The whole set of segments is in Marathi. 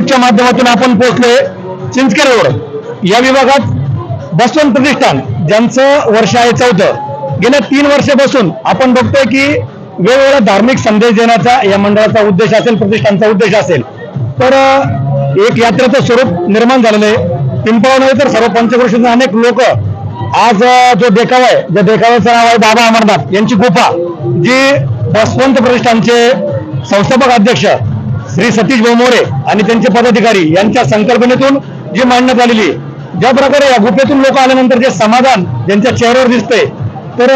मराठी न्यूजच्या माध्यमातून आपण पोहोचलोय चिंचखेड रोड. या विभागात बसवंत प्रतिष्ठान ज्यांचं वर्ष आहे चौथं. गेल्या तीन वर्षापासून आपण बघतोय की वेगवेगळ्या धार्मिक संदेश देण्याचा या मंडळाचा उद्देश असेल प्रतिष्ठानचा उद्देश असेल. तर एक यात्रेचं स्वरूप निर्माण झालेलं आहे. पिंपळा नव्हे तर सर्व पंचक्रोशीचे अनेक लोक आज जो देखावा आहे ज्या देखाव्याचं नाव आहे बाबा अमरनाथ यांची गुफा जी बसवंत प्रतिष्ठानचे संस्थापक अध्यक्ष श्री सतीश भाऊ मोरे आणि त्यांचे पदाधिकारी यांच्या संकल्पनेतून जी मांडण्यात आलेली आहे. ज्या प्रकारे या गुफेतून लोक आल्यानंतर जे समाधान ज्यांच्या चेहऱ्यावर दिसतंय तर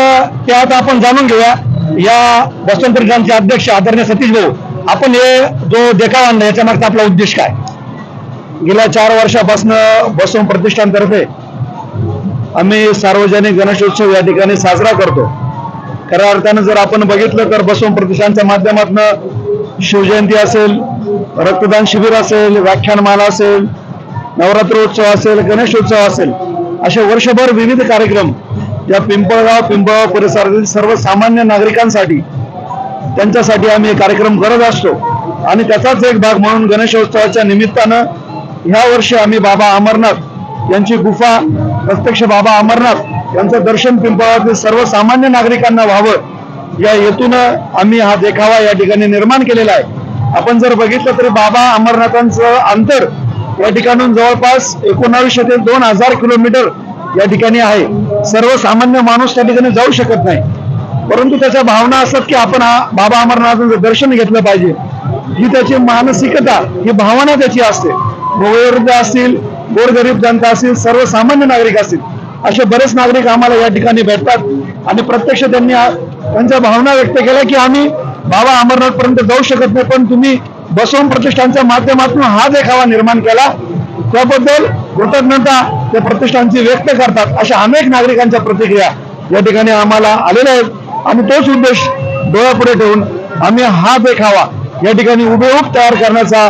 ते आता आपण जाणून घेऊया या वसंत प्रतिष्ठानचे अध्यक्ष आदरणीय सतीश भाऊ आपण हे जो देखावा आणला याच्या मागचा आपला उद्देश काय गेल्या चार वर्षापासून बसवून प्रतिष्ठानतर्फे आम्ही सार्वजनिक गणेशोत्सव या ठिकाणी साजरा करतो खऱ्या अर्थानं जर आपण बघितलं तर बसवून प्रतिष्ठानच्या माध्यमातून शिवजयंती असेल रक्तदान शिबिर असेल व्याख्यानमाला असेल नवरात्रोत्सव असेल गणेशोत्सव असेल असे वर्षभर विविध कार्यक्रम या पिंपळगाव पिंपळगाव परिसरातील सर्वसामान्य नागरिकांसाठी त्यांच्यासाठी आम्ही हे कार्यक्रम करत असतो. आणि त्याचाच एक भाग म्हणून गणेशोत्सवाच्या निमित्तानं ह्या वर्षी आम्ही बाबा अमरनाथ यांची गुफा प्रत्यक्ष बाबा अमरनाथ यांचं दर्शन पिंपळातील सर्वसामान्य नागरिकांना व्हावं. या हेतून आम्ही हा देखावा या ठिकाणी निर्माण केलेला आहे. आपण जर बघितलं तरी बाबा अमरनाथांचं अंतर या ठिकाणून जवळपास एकोणावीसशे ते दोन हजार किलोमीटर या ठिकाणी आहे. सर्वसामान्य माणूस त्या ठिकाणी जाऊ शकत नाही. परंतु त्याच्या भावना असतात की आपण हा बाबा अमरनाथांचं दर्शन घेतलं पाहिजे. ही त्याची मानसिकता ही भावना त्याची असते. वयोवृद्ध असतील गोरगरीब जनता असतील सर्वसामान्य नागरिक असतील असे बरेच नागरिक आम्हाला या ठिकाणी भेटतात. आणि प्रत्यक्ष त्यांनी त्यांच्या भावना व्यक्त केल्या की आम्ही बाबा अमरनाथ पर्यंत जाऊ शकत नाही पण तुम्ही बसवून प्रतिष्ठानच्या माध्यमातून हा देखावा निर्माण केला त्याबद्दल कृतज्ञता त्या प्रतिष्ठानची व्यक्त करतात अशा अनेक नागरिकांच्या प्रतिक्रिया या ठिकाणी आम्हाला आलेल्या आहेत. आणि तोच उद्देश डोळ्यापुढे ठेवून आम्ही हा देखावा या ठिकाणी हुबेहूब तयार करण्याचा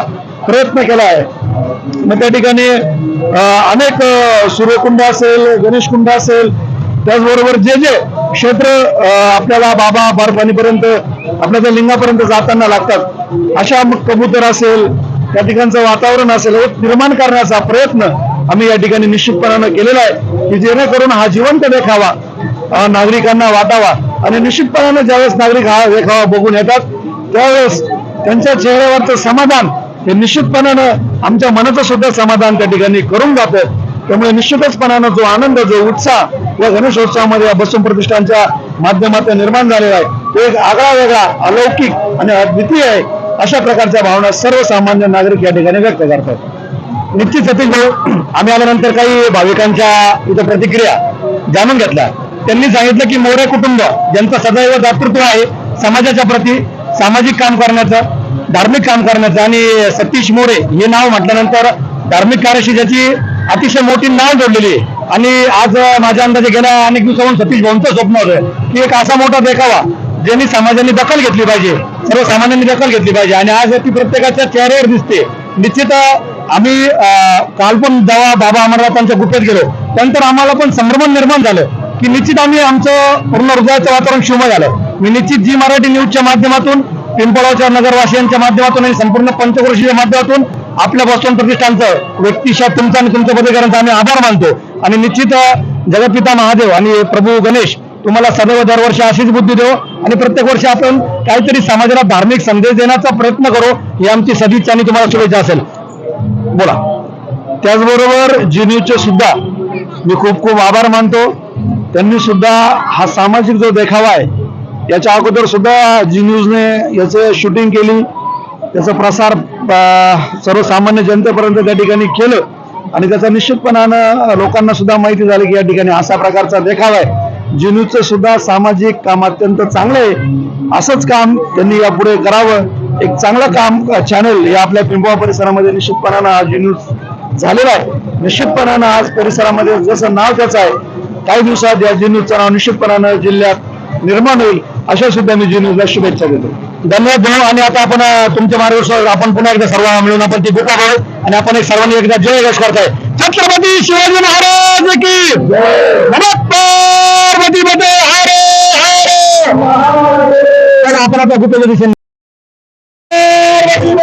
प्रयत्न केला आहे. मग त्या ठिकाणी अनेक सूर्यकुंड असेल गणेश कुंड असेल त्याचबरोबर जे जे क्षेत्र आपल्याला बाबा बारपाणीपर्यंत आपल्या त्या लिंगापर्यंत जाताना लागतात अशा मग कबूतर असेल त्या ठिकाणचं वातावरण असेल निर्माण करण्याचा प्रयत्न आम्ही या ठिकाणी निश्चितपणानं केलेला आहे की जेणेकरून हा जिवंत देखावा नागरिकांना वाटावा आणि निश्चितपणानं ज्यावेळेस नागरिक हा देखावा बघून येतात त्यावेळेस त्यांच्या चेहऱ्यावरचं समाधान हे निश्चितपणानं आमच्या मनाचं सुद्धा समाधान त्या ठिकाणी करून जातं. त्यामुळे निश्चितचपणानं जो आनंद जो उत्साह या गणेशोत्सवामध्ये या बसम प्रतिष्ठानच्या माध्यमातून निर्माण झालेला आहे तो एक आगळा वेगळा अलौकिक आणि अद्वितीय आहे अशा प्रकारच्या भावना सर्वसामान्य नागरिक या ठिकाणी व्यक्त करतात. निश्चित सतीश भाऊ आम्ही आल्यानंतर काही भाविकांच्या इथं प्रतिक्रिया जाणून घेतल्या. त्यांनी सांगितलं की मोरे कुटुंब ज्यांचं सदैव दातृत्व आहे समाजाच्या प्रती सामाजिक काम करण्याचं धार्मिक काम करण्याचं आणि सतीश मोरे हे नाव म्हटल्यानंतर धार्मिक कार्याशी ज्याची अतिशय मोठी नाव जोडलेली आहे. आणि आज माझ्या अंदाजे गेल्या अनेक दिवसाहून सतीश भाऊंचं स्वप्न होतं. की एक असा मोठा देखावा ज्यांनी समाजाने दखल घेतली पाहिजे सर्वसामान्यांनी दखल घेतली पाहिजे. आणि आज ती प्रत्येकाच्या चेहऱ्यावर दिसते. निश्चित आम्ही अं, काल पण जेव्हा बाबा अमरनाथांच्या गुफेत गेलो त्यानंतर आम्हाला पण संभ्रमण निर्माण झालं की निश्चित आम्ही आमचं पूर्ण हृदयाचं वातावरण शिवमय झालं. मी निश्चित जी मराठी न्यूजच्या माध्यमातून पिंपळाच्या नगरवासियांच्या माध्यमातून आणि संपूर्ण पंचक्रोशीच्या माध्यमातून आपल्या बॉस्टन प्रतिष्ठानचं व्यक्तिशा तुमचा आणि तुमच्या पदाधिकाऱ्यांचा आम्ही आभार मानतो. आणि निश्चित जगपिता महादेव आणि प्रभू गणेश तुम्हाला सदैव दरवर्षी अशीच बुद्धी देऊ. आणि प्रत्येक वर्षी आपण काहीतरी समाजाला धार्मिक संदेश देण्याचा प्रयत्न करू ही आमची सदिच्छा आणि तुम्हाला शुभेच्छा असेल. बोला. त्याचबरोबर जी न्यूजचे सुद्धा मी खूप खूप आभार मानतो. त्यांनी सुद्धा हा सामाजिक जो देखावा आहे याच्या अगोदर सुद्धा जी न्यूजने याचं शूटिंग केली. त्याचा प्रसार सर्वसामान्य जनतेपर्यंत त्या ठिकाणी केलं. आणि त्याचा निश्चितपणानं लोकांना सुद्धा माहिती झाली की या ठिकाणी असा प्रकारचा देखावा आहे. जिनूचं सुद्धा सामाजिक काम अत्यंत चांगलं आहे. असंच काम त्यांनी यापुढे करावं. एक चांगलं काम चॅनल या आपल्या पिंपवा परिसरामध्ये निश्चितपणानं आज जिनूज झालेला आहे. निश्चितपणानं आज परिसरामध्ये जसं नाव त्याचं आहे काही दिवसात या जिनूजचं नाव निश्चितपणानं जिल्ह्यात निर्माण होईल. अशा सुद्धा मी जिनूजला शुभेच्छा देतो. धन्यवाद भाऊ. आणि आता आपण तुमच्या मार्गदर्शन आपण पुन्हा एकदा सर्व मिळून आपण ती गुफा बघू आणि आपण एक सर्वांनी एकदा जय यश करताय. छत्रपती शिवाजी महाराज की पार्वती पते हरे हरे. आपण आता गुफेच्या दिशेने. पार्वती